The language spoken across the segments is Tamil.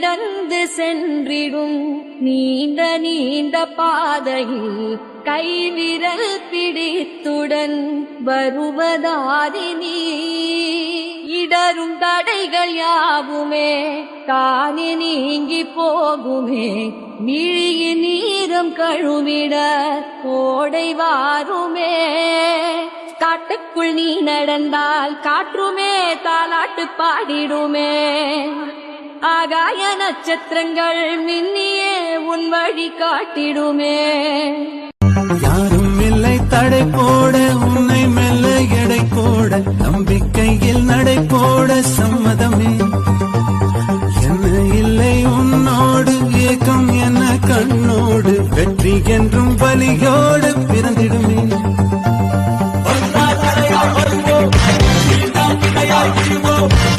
கடந்து சென்றிடும் நீண்ட நீண்ட பாதையில் கைவிரல் பிடித்துடன் வருவதாரி நீ. இடரும் தடைகள் யாவுமே தானே நீங்கி போகுமே விழியின் நீரம் கழுவிட கோடை வாருமே. காட்டுக்குள் நீ நடந்தால் காற்றுமே தாலாட்டு பாடிடுமே. ஆகாய நட்சத்திரங்கள் மின்னியே உன் வழி காட்டிடுமே. யாரும் இல்லை தடை போட உன்னை மெல்ல எடை போட நம்பிக்கையில் நடை போட சம்மதமே. என்ன இல்லை உன்னோடு ஏக்கம் என்ன கண்ணோடு வெற்றி என்றும் வலியோடு பிறந்திடுமே. ஆழியலை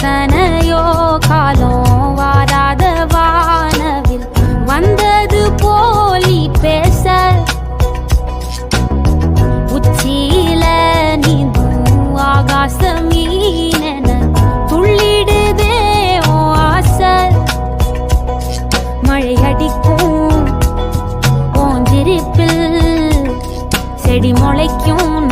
எத்தனையோ காலம் வாராத வானவில் வந்தது போலி பேச. உச்சியில நீந்தும் ஆகாச மீனென துள்ளிடுதே ஆசை மழை அடிக்கும் செடி முளைக்கும்